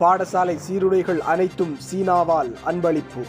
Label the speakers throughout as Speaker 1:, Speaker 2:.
Speaker 1: பாடசாலை சீருடைகள் அனைத்தும் சீனாவால் அன்பளிப்பு.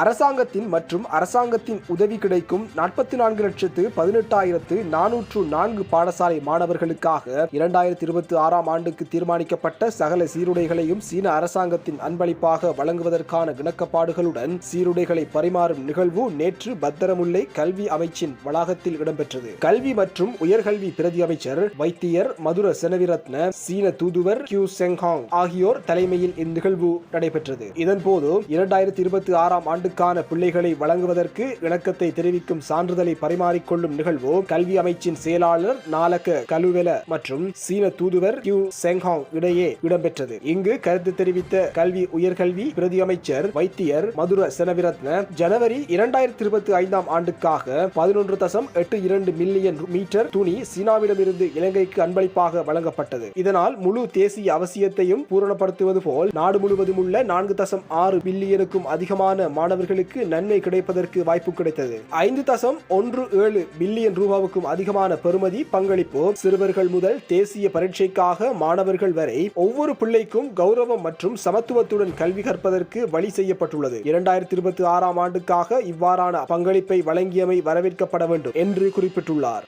Speaker 1: அரசாங்கத்தின் மற்றும் அரசாங்கத்தின் உதவி கிடைக்கும் நாற்பத்தி நான்கு லட்சத்து பதினெட்டாயிரத்து நானூற்று நான்கு பாடசாலை மாணவர்களுக்காக இரண்டாயிரத்தி இருபத்தி ஆறாம் ஆண்டுக்கு தீர்மானிக்கப்பட்ட சகல சீருடைகளையும் சீன அரசாங்கத்தின் அன்பளிப்பாக வழங்குவதற்கான இணக்கப்பாடுகளுடன் சீருடைகளை பரிமாறும் நிகழ்வு நேற்று பத்திரமுல்லை கல்வி அமைச்சின் வளாகத்தில் இடம்பெற்றது. கல்வி மற்றும் உயர்கல்வி பிரதி அமைச்சர் வைத்தியர் மதுர செனவிரத்ன சீன தூதுவர் கியூ செங்ஹாங் ஆகியோர் தலைமையில் இந்நிகழ்வு நடைபெற்றது. இதன்போது இரண்டாயிரத்தி இருபத்தி ஆறாம் ஆண்டு ஆண்டுக்கான பிள்ளைகளை வழங்குவதற்கு இணக்கத்தை தெரிவிக்கும் சான்றிதழை பரிமாறிக்கொள்ளும் நிகழ்வு கல்வி அமைச்சின் செயலாளர் நாலக கலுவெல மற்றும் சீன தூதுவர் கியூ செங்ஹாங் இடையே இடம்பெற்றது. இங்கு கருத்து தெரிவித்த கல்வி உயர்கல்வி பிரதி அமைச்சர் வைத்தியர் மதுர செனவிரத்ன ஜனவரி இரண்டாயிரத்தி இருபத்தி ஐந்தாம் ஆண்டுக்காக பதினொன்று தசம் எட்டு இரண்டு மில்லியன் மீட்டர் துணி சீனாவிடமிருந்து இலங்கைக்கு அன்பளிப்பாக வழங்கப்பட்டது. இதனால் முழு தேசிய அவசியத்தையும் பூரணப்படுத்துவது போல் நாடு முழுவதும் உள்ள நான்கு தசம் ஆறு பில்லியனுக்கும் அதிகமான மாணவர்களுக்கு நன்மை கிடைப்பதற்கு வாய்ப்பு கிடைத்தது. ஐந்து தசம் ஒன்று ஏழு பில்லியன் ரூபாவுக்கும் அதிகமான பெறுமதி பங்களிப்பு சிறுவர்கள் முதல் தேசிய பரீட்சைக்காக மாணவர்கள் வரை ஒவ்வொரு பிள்ளைக்கும் கௌரவம் மற்றும் சமத்துவத்துடன் கல்வி கற்பதற்கு வழி செய்யப்பட்டுள்ளது. இரண்டாயிரத்தி இருபத்தி ஆறாம் ஆண்டுக்காக இவ்வாறான பங்களிப்பை வழங்கியமை வரவேற்கப்பட வேண்டும் என்று குறிப்பிட்டுள்ளார்.